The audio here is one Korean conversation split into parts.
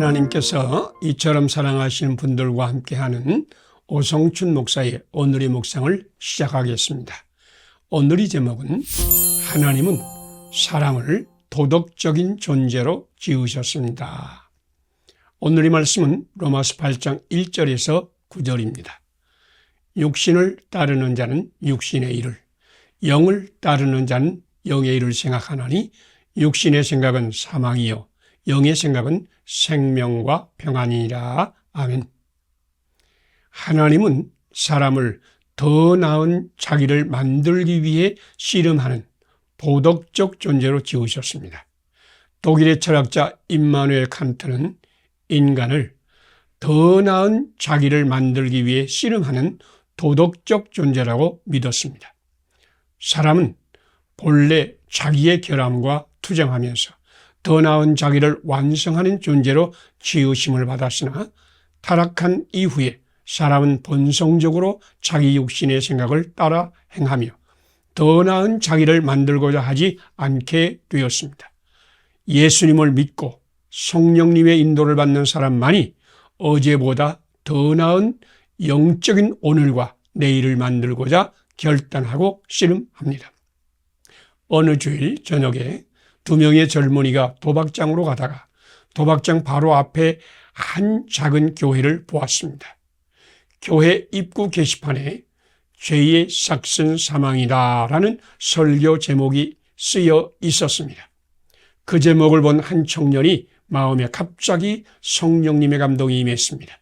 하나님께서 이처럼 사랑하시는 분들과 함께하는 오성춘 목사의 오늘의 묵상을 시작하겠습니다. 오늘의 제목은 하나님은 사람을 도덕적인 존재로 지으셨습니다. 오늘의 말씀은 로마서 8장 1절에서 9절입니다. 육신을 따르는 자는 육신의 일을, 영을 따르는 자는 영의 일을 생각하나니 육신의 생각은 사망이요 영의 생각은 생명과 평안이라. 아멘. 하나님은 사람을 더 나은 자기를 만들기 위해 씨름하는 도덕적 존재로 지으셨습니다. 독일의 철학자 임마누엘 칸트는 인간을 더 나은 자기를 만들기 위해 씨름하는 도덕적 존재라고 믿었습니다. 사람은 본래 자기의 결함과 투쟁하면서 더 나은 자기를 완성하는 존재로 지으심을 받았으나 타락한 이후에 사람은 본성적으로 자기 육신의 생각을 따라 행하며 더 나은 자기를 만들고자 하지 않게 되었습니다. 예수님을 믿고 성령님의 인도를 받는 사람만이 어제보다 더 나은 영적인 오늘과 내일을 만들고자 결단하고 씨름합니다. 어느 주일 저녁에 두 명의 젊은이가 도박장으로 가다가 도박장 바로 앞에 한 작은 교회를 보았습니다. 교회 입구 게시판에 죄의 삭슨 사망이다 라는 설교 제목이 쓰여 있었습니다. 그 제목을 본 한 청년이 마음에 갑자기 성령님의 감동이 임했습니다.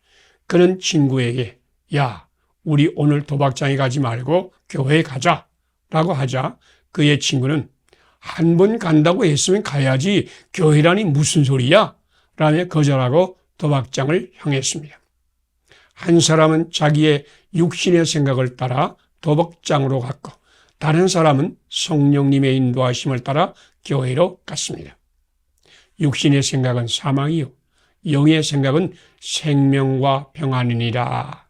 그는 친구에게 야 우리 오늘 도박장에 가지 말고 교회에 가자 라고 하자 그의 친구는 한 번 간다고 했으면 가야지 교회라니 무슨 소리야? 라며 거절하고 도박장을 향했습니다. 한 사람은 자기의 육신의 생각을 따라 도박장으로 갔고 다른 사람은 성령님의 인도하심을 따라 교회로 갔습니다. 육신의 생각은 사망이요. 영의 생각은 생명과 평안이니라.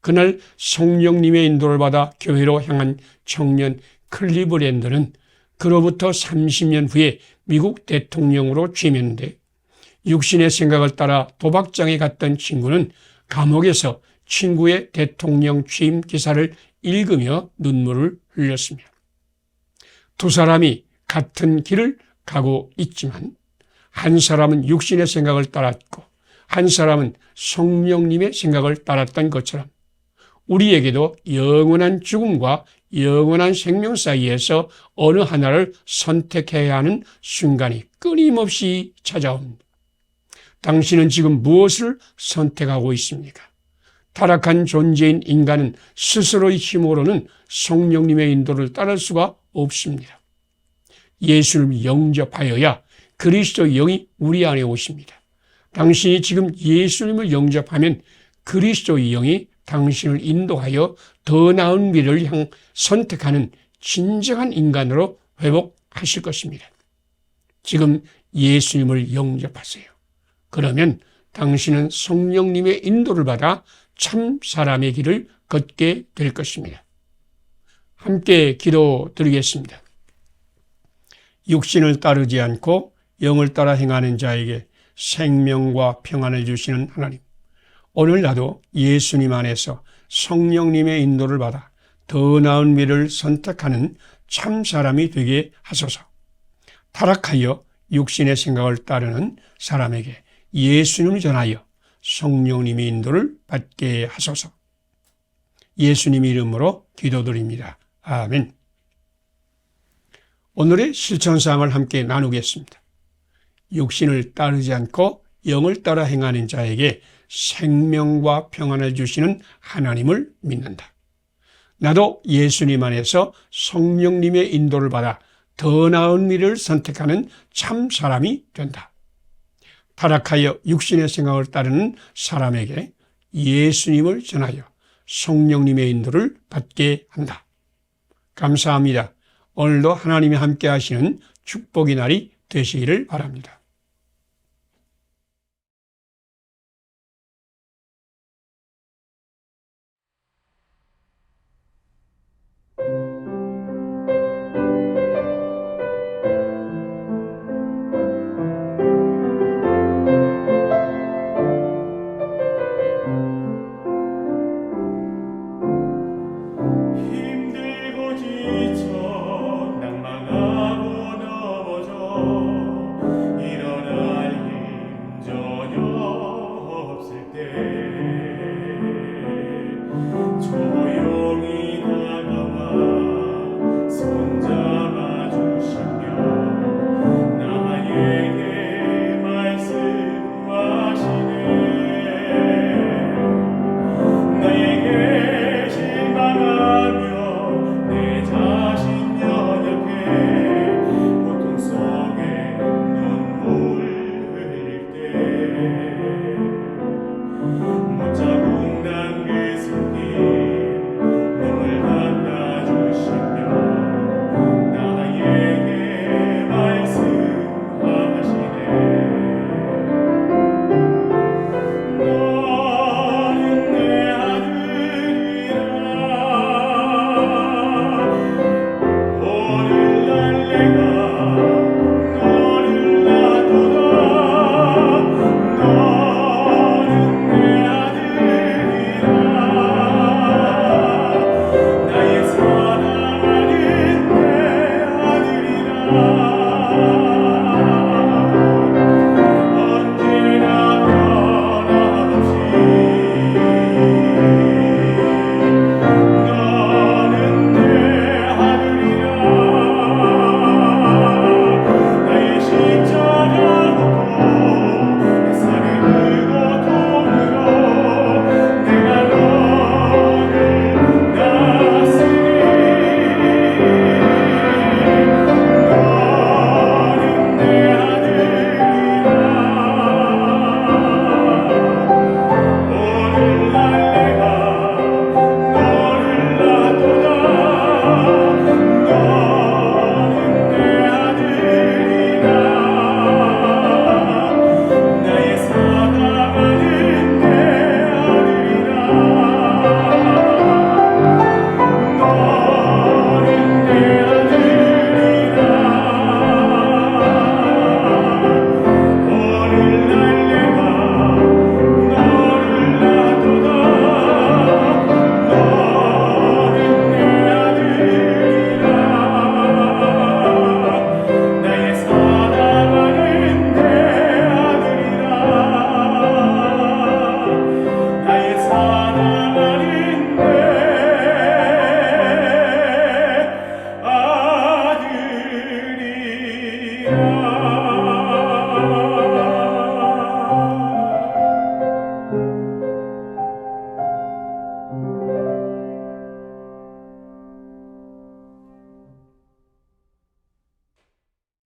그날 성령님의 인도를 받아 교회로 향한 청년 클리브랜드는 그로부터 30년 후에 미국 대통령으로 취임했는데 육신의 생각을 따라 도박장에 갔던 친구는 감옥에서 친구의 대통령 취임 기사를 읽으며 눈물을 흘렸습니다. 두 사람이 같은 길을 가고 있지만 한 사람은 육신의 생각을 따랐고 한 사람은 성령님의 생각을 따랐던 것처럼 우리에게도 영원한 죽음과 영원한 생명 사이에서 어느 하나를 선택해야 하는 순간이 끊임없이 찾아옵니다. 당신은 지금 무엇을 선택하고 있습니까? 타락한 존재인 인간은 스스로의 힘으로는 성령님의 인도를 따를 수가 없습니다. 예수를 영접하여야 그리스도 영이 우리 안에 오십니다. 당신이 지금 예수님을 영접하면 그리스도의 영이 당신을 인도하여 더 나은 미래를 향 선택하는 진정한 인간으로 회복하실 것입니다. 지금 예수님을 영접하세요. 그러면 당신은 성령님의 인도를 받아 참 사람의 길을 걷게 될 것입니다. 함께 기도 드리겠습니다. 육신을 따르지 않고 영을 따라 행하는 자에게 생명과 평안을 주시는 하나님. 오늘 나도 예수님 안에서 성령님의 인도를 받아 더 나은 미래를 선택하는 참 사람이 되게 하소서. 타락하여 육신의 생각을 따르는 사람에게 예수님을 전하여 성령님의 인도를 받게 하소서. 예수님 이름으로 기도드립니다. 아멘. 오늘의 실천사항을 함께 나누겠습니다. 육신을 따르지 않고 영을 따라 행하는 자에게 생명과 평안을 주시는 하나님을 믿는다. 나도 예수님 안에서 성령님의 인도를 받아 더 나은 미래를 선택하는 참 사람이 된다. 타락하여 육신의 생각을 따르는 사람에게 예수님을 전하여 성령님의 인도를 받게 한다. 감사합니다. 오늘도 하나님이 함께 하시는 축복의 날이 되시기를 바랍니다.